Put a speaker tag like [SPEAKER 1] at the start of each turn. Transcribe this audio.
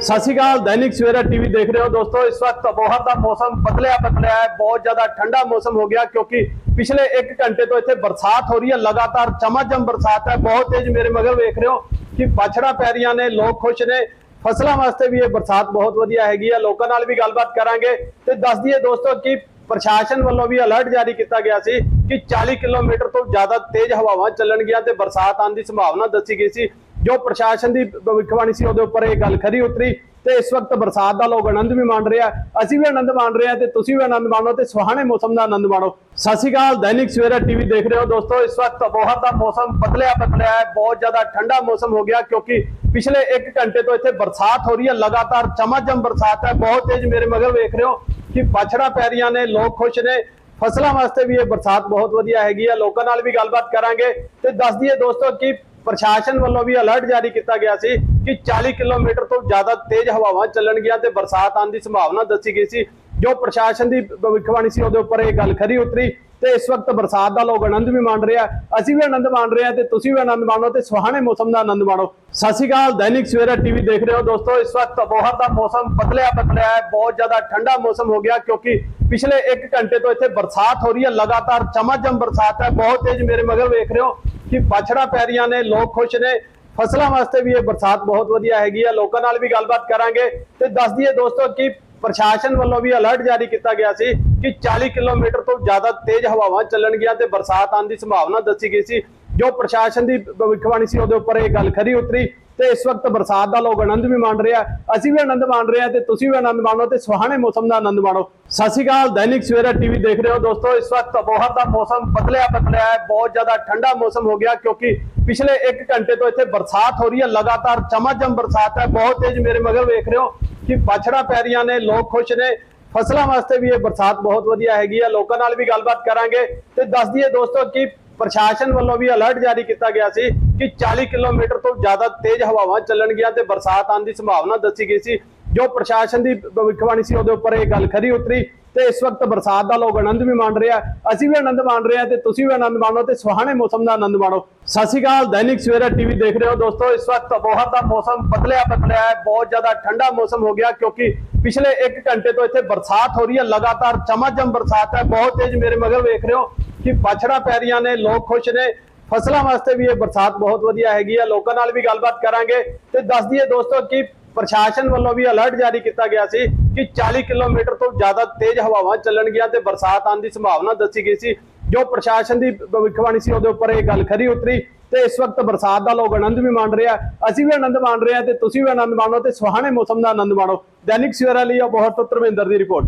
[SPEAKER 1] ਸਤਿ ਸ਼੍ਰੀ ਅਕਾਲ, ਦੈਨਿਕ ਸਵੇਰਾ ਟੀਵੀ ਦੇਖ ਰਹੇ ਹੋ ਦੋਸਤੋ। ਇਸ ਵਕਤ ਅਬੋਹਰ ਦਾ ਮੌਸਮ ਬਦਲਿਆ ਬਦਲਿਆ ਹੈ। ਬਹੁਤ ਜ਼ਿਆਦਾ ਠੰਡਾ ਮੌਸਮ ਹੋ ਗਿਆ ਕਿਉਂਕਿ ਪਿਛਲੇ 1 ਘੰਟੇ ਤੋਂ ਇੱਥੇ ਬਰਸਾਤ ਹੋ ਰਹੀ ਹੈ। ਲਗਾਤਾਰ ਚਮਾਚਮ ਬਰਸਾਤ ਹੈ। ਬਹੁਤ ਤੇਜ਼ ਮੇਰੇ ਮਗਰ ਵੇਖ ਰਹੇ ਹੋ ਕਿ ਬਾਛੜਾ ਪੈ ਰਹੀਆਂ ਨੇ, ਲੋਕ ਖੁਸ਼ ਨੇ। ਫਸਲਾਂ ਵਾਸਤੇ ਵੀ ਇਹ ਬਰਸਾਤ ਬਹੁਤ ਵਧੀਆ ਹੈਗੀ ਹੈ। ਲੋਕਾਂ ਨਾਲ ਵੀ ਗੱਲਬਾਤ ਕਰਾਂਗੇ ਤੇ ਦੱਸ ਦਈਏ ਦੋਸਤੋ ਕਿ ਪ੍ਰਸ਼ਾਸਨ ਵੱਲੋਂ ਵੀ ਅਲਰਟ ਜਾਰੀ ਕੀਤਾ ਗਿਆ ਸੀ ਕਿ 40 ਕਿਲੋਮੀਟਰ ਤੋਂ ਜ਼ਿਆਦਾ ਤੇਜ਼ ਹਵਾਵਾਂ ਚੱਲਣਗੀਆਂ ਤੇ ਬਰਸਾਤ ਆਉਣ ਦੀ ਸੰਭਾਵਨਾ ਦੱਸੀ ਗਈ ਸੀ। ਜੋ ਪ੍ਰਸ਼ਾਸਨ ਦੀ ਭਵਿੱਖਬਾਣੀ ਸੀ ਉਹਦੇ ਉੱਪਰ ਇਹ ਗੱਲ ਖਰੀ ਉਤਰੀ ਤੇ ਇਸ ਵਕਤ ਬਰਸਾਤ ਦਾ ਲੋਕ ਆਨੰਦ ਵੀ ਮਾਣ ਰਿਹਾ। ਅਸੀਂ ਵੀ ਆਨੰਦ ਮਾਣ ਰਹੇ ਹਾਂ ਤੇ ਤੁਸੀਂ ਵੀ ਆਨੰਦ ਮਾਣੋ ਤੇ ਸੁਹਾਣੇ ਮੌਸਮ ਦਾ ਆਨੰਦ ਮਾਣੋ। ਸਤਿ ਸ਼੍ਰੀ ਅਕਾਲ, ਦੈਨਿਕ ਸਵੇਰਾ ਟੀਵੀ ਦੇਖ ਰਹੇ ਹੋ ਦੋਸਤੋ। ਇਸ ਵਕਤ ਬਹੁਤ ਦਾ ਮੌਸਮ ਬਦਲਿਆ ਬਦਲਿਆ ਹੈ, ਬਹੁਤ ਜ਼ਿਆਦਾ ਠੰਡਾ ਮੌਸਮ ਹੋ ਗਿਆ ਕਿਉਂਕਿ ਪਿਛਲੇ 1 ਘੰਟੇ ਤੋਂ ਇੱਥੇ ਬਰਸਾਤ ਹੋ ਰਹੀ ਹੈ, ਲਗਾਤਾਰ ਚਮਾਚਮ ਬਰਸਾਤ ਹੈ। ਬਹੁਤ ਤੇਜ਼ ਮੇਰੇ ਮਗਰ ਵੇਖ ਰਹੇ ਹੋ ਕਿ ਬਾਛੜਾ ਪੈ ਰਹੀਆਂ ਨੇ, ਲੋਕ ਖੁਸ਼ ਨੇ। ਫਸਲਾਂ ਵਾਸਤੇ ਵੀ ਇਹ ਬਰਸਾਤ ਬਹੁਤ ਵਧੀਆ ਹੈਗੀ ਹੈ ਲੋਕਾਂ ਨਾਲ ਵੀ ਗੱਲਬਾਤ ਕਰਾਂਗੇ ਤੇ ਦੱਸ ਦਈਏ ਦੋਸਤੋ ਕਿ ਪ੍ਰਸ਼ਾਸਨ ਵੱਲੋਂ ਵੀ ਅਲਰਟ ਜਾਰੀ ਕੀਤਾ ਗਿਆ ਸੀ ਕਿ 40 ਕਿਲੋਮੀਟਰ ਤੋਂ ਜ਼ਿਆਦਾ ਤੇਜ਼ ਹਵਾਵਾਂ ਚੱਲਣਗੀਆਂ ਤੇ ਬਰਸਾਤ ਆਉਣ ਦੀ ਸੰਭਾਵਨਾ ਦੱਸੀ ਗਈ ਸੀ। ਜੋ ਪ੍ਰਸ਼ਾਸਨ ਦੀ ਭਵਿੱਖਬਾਣੀ ਸੀ, ਉਹਦੇ ਉੱਪਰ ਇਹ ਗੱਲ ਖਰੀ ਉਤਰੀ ਤੇ ਇਸ ਵਕਤ ਬਰਸਾਤ ਦਾ ਲੋਕ ਆਨੰਦ ਵੀ ਮਾਣ ਰਿਹਾ। ਅਸੀਂ ਵੀ ਆਨੰਦ ਮਾਣ ਰਹੇ ਹਾਂ ਤੇ ਤੁਸੀਂ ਵੀ ਆਨੰਦ ਮਾਣੋ ਤੇ ਸੁਹਾਣੇ ਮੌਸਮ ਦਾ ਆਨੰਦ ਮਾਣੋ। ਸਤਿ ਸ਼੍ਰੀ ਅਕਾਲ, ਦੈਨਿਕ ਸਵੇਰਾ ਟੀਵੀ ਦੇਖ ਰਹੇ ਹੋ ਦੋਸਤੋ। ਇਸ ਵਕਤ ਅਬੋਹਰ ਦਾ ਮੌਸਮ ਬਦਲਿਆ ਬਦਲਿਆ ਹੈ। ਬਹੁਤ ਜ਼ਿਆਦਾ ਠੰਡਾ ਮੌਸਮ ਹੋ ਗਿਆ ਕਿਉਂਕਿ ਪਿਛਲੇ 1 ਘੰਟੇ ਤੋਂ ਇੱਥੇ ਬਰਸਾਤ ਹੋ ਰਹੀ ਹੈ। ਲਗਾਤਾਰ ਚਮਾਚਮ ਬਰਸਾਤ ਹੈ। ਬਹੁਤ ਤੇਜ਼ ਮੇਰੇ ਮਗਰ ਵੇਖ ਰਹੇ ਹੋ। ਕਿ ਬਾਛੜਾ ਪੈ ਰਹੀਆਂ ਨੇ, ਲੋਕ ਖੁਸ਼ ਨੇ। ਫਸਲਾਂ ਵਾਸਤੇ ਵੀ ਇਹ ਬਰਸਾਤ ਬਹੁਤ ਵਧੀਆ ਹੈਗੀ ਹੈ ਲੋਕਾਂ ਨਾਲ ਵੀ ਗੱਲਬਾਤ ਕਰਾਂਗੇ ਤੇ ਦੱਸ ਦਈਏ ਦੋਸਤੋ ਕਿ ਪ੍ਰਸ਼ਾਸਨ ਵੱਲੋਂ ਵੀ ਅਲਰਟ ਜਾਰੀ ਕੀਤਾ ਗਿਆ ਸੀ ਕਿ 40 ਕਿਲੋਮੀਟਰ ਤੋਂ ਜ਼ਿਆਦਾ ਤੇਜ਼ ਹਵਾਵਾਂ ਚੱਲਣਗੀਆਂ ਤੇ ਬਰਸਾਤ ਆਉਣ ਦੀ ਸੰਭਾਵਨਾ ਦੱਸੀ ਗਈ ਸੀ। ਜੋ ਪ੍ਰਸ਼ਾਸਨ ਦੀ ਭਵਿੱਖਬਾਣੀ ਸੀ, ਉਹਦੇ ਉੱਪਰ ਇਹ ਗੱਲ ਖਰੀ ਉਤਰੀ। ਤੇ ਇਸ ਵਕਤ ਬਰਸਾਤ ਦਾ ਲੋਕ ਆਨੰਦ ਵੀ ਮਾਣ ਰਿਹਾ ਅਸੀਂ ਵੀ ਆਨੰਦ ਮਾਣ ਰਹੇ ਹਾਂ ਤੇ ਤੁਸੀਂ ਵੀ ਆਨੰਦ ਮਾਣੋ ਤੇ ਸੁਹਾਣੇ ਮੌਸਮ ਦਾ ਆਨੰਦ ਮਾਣੋ। ਸਤਿ ਸ਼੍ਰੀ ਅਕਾਲ, ਦੈਨਿਕ ਸਵੇਰਾ ਟੀਵੀ ਦੇਖ ਰਹੇ ਹੋ ਦੋਸਤੋ। ਇਸ ਵਕਤ ਅਬੋਹਰ ਦਾ ਮੌਸਮ ਬਦਲਿਆ ਬਦਲਿਆ ਹੈ। ਬਹੁਤ ਜ਼ਿਆਦਾ ਠੰਡਾ ਮੌਸਮ ਹੋ ਗਿਆ ਕਿਉਂਕਿ ਪਿਛਲੇ 1 ਘੰਟੇ ਤੋਂ ਇੱਥੇ ਬਰਸਾਤ ਹੋ ਰਹੀ ਹੈ। ਲਗਾਤਾਰ ਚਮਾਚਮ ਬਰਸਾਤ ਹੈ। ਬਹੁਤ ਤੇਜ਼ ਮੇਰੇ ਮਗਰ ਵੇਖ ਰਹੇ ਹੋ ਕਿ ਬਾਛੜਾ ਪੈ ਰਹੀਆਂ ਨੇ, ਲੋਕ ਖੁਸ਼ ਨੇ। ਫਸਲਾਂ ਵਾਸਤੇ ਵੀ ਇਹ ਬਰਸਾਤ ਬਹੁਤ ਵਧੀਆ ਹੈਗੀ ਹੈ। ਲੋਕਾਂ ਨਾਲ ਵੀ ਗੱਲਬਾਤ ਕਰਾਂਗੇ ਤੇ ਦੱਸ ਦਈਏ ਦੋਸਤੋ ਕਿ ਪ੍ਰਸ਼ਾਸਨ ਵੱਲੋਂ ਵੀ ਅਲਰਟ ਜਾਰੀ ਕੀਤਾ ਗਿਆ ਸੀ ਕਿ 40 ਕਿਲੋਮੀਟਰ ਤੋਂ ਜ਼ਿਆਦਾ ਤੇਜ਼ ਹਵਾਵਾਂ ਚੱਲਣਗੀਆਂ ਤੇ ਬਰਸਾਤ ਆਉਣ ਦੀ ਸੰਭਾਵਨਾ ਦੱਸੀ ਗਈ ਸੀ। ਜੋ ਪ੍ਰਸ਼ਾਸਨ ਦੀ ਭਵਿੱਖਬਾਣੀ ਸੀ, ਉਹਦੇ ਉੱਪਰ ਇਹ ਗੱਲ ਖਰੀ ਉਤਰੀ ਤੇ ਇਸ ਵਕਤ ਬਰਸਾਤ ਦਾ ਲੋਕ ਆਨੰਦ ਵੀ ਮਾਣ ਰਿਹਾ। ਅਸੀਂ ਵੀ ਆਨੰਦ ਮਾਣ ਰਹੇ ਹਾਂ ਤੇ ਤੁਸੀਂ ਵੀ ਆਨੰਦ ਮਾਣੋ ਤੇ ਸੁਹਾਣੇ ਮੌਸਮ ਦਾ ਆਨੰਦ ਮਾਣੋ। ਸਤਿ ਸ਼੍ਰੀ ਅਕਾਲ, ਦੈਨਿਕ ਸਵੇਰਾ ਟੀਵੀ ਦੇਖ ਰਹੇ ਹੋ ਦੋਸਤੋ। ਇਸ ਵਕਤ ਅਬੋਹਰ ਦਾ ਮੌਸਮ ਬਦਲਿਆ ਬਦਲਿਆ ਹੈ, ਬਹੁਤ ਜ਼ਿਆਦਾ ਠੰਡਾ ਮੌਸਮ ਹੋ ਗਿਆ ਕਿਉਂਕਿ ਪਿਛਲੇ 1 ਘੰਟੇ ਤੋਂ ਇੱਥੇ ਬਰਸਾਤ ਹੋ ਰਹੀ ਹੈ, ਲਗਾਤਾਰ ਚਮਾਚਮ ਬਰਸਾਤ ਹੈ। ਬਹੁਤ ਤੇਜ਼ ਮੇਰੇ ਮਗਰ ਵੇਖ ਰਹੇ ਹੋ ਕਿ ਬਾਛੜਾ ਪੈ ਰਹੀਆਂ ਨੇ, ਲੋਕ ਖੁਸ਼ ਨੇ। ਫਸਲਾਂ ਵਾਸਤੇ ਵੀ ਇਹ ਬਰਸਾਤ ਬਹੁਤ ਵਧੀਆ ਹੈਗੀ ਹੈ ਲੋਕਾਂ ਨਾਲ ਵੀ ਗੱਲਬਾਤ ਕਰਾਂਗੇ ਤੇ ਦੱਸ ਦਈਏ ਦੋਸਤੋ ਕਿ ਪ੍ਰਸ਼ਾਸਨ ਵੱਲੋਂ ਵੀ ਅਲਰਟ ਜਾਰੀ ਕੀਤਾ ਗਿਆ ਸੀ ਕਿ 40 ਕਿਲੋਮੀਟਰ ਤੋਂ ਜ਼ਿਆਦਾ ਤੇਜ਼ ਹਵਾਵਾਂ ਚੱਲਣਗੀਆਂ ਤੇ ਬਰਸਾਤ ਆਉਣ ਦੀ ਸੰਭਾਵਨਾ ਦੱਸੀ ਗਈ ਸੀ। ਜੋ ਪ੍ਰਸ਼ਾਸਨ ਦੀ ਭਵਿੱਖਬਾਣੀ ਸੀ, ਉਹਦੇ ਉੱਪਰ ਇਹ ਗੱਲ ਖਰੀ ਉਤਰੀ ਤੇ ਇਸ ਵਕਤ ਬਰਸਾਤ ਦਾ ਲੋਕ ਆਨੰਦ ਵੀ ਮਾਣ ਰਿਹਾ। ਅਸੀਂ ਵੀ ਆਨੰਦ ਮਾਣ ਰਹੇ ਹਾਂ ਤੇ ਤੁਸੀਂ ਵੀ ਆਨੰਦ ਮਾਣੋ ਤੇ ਸੁਹਾਣੇ ਮੌਸਮ ਦਾ ਆਨੰਦ ਮਾਣੋ। ਦੈਨਿਕ ਸਵੇਰਾ ਲਈ ਬਹੁਤ ਧਰਮਿੰਦਰ ਦੀ ਰਿਪੋਰਟ।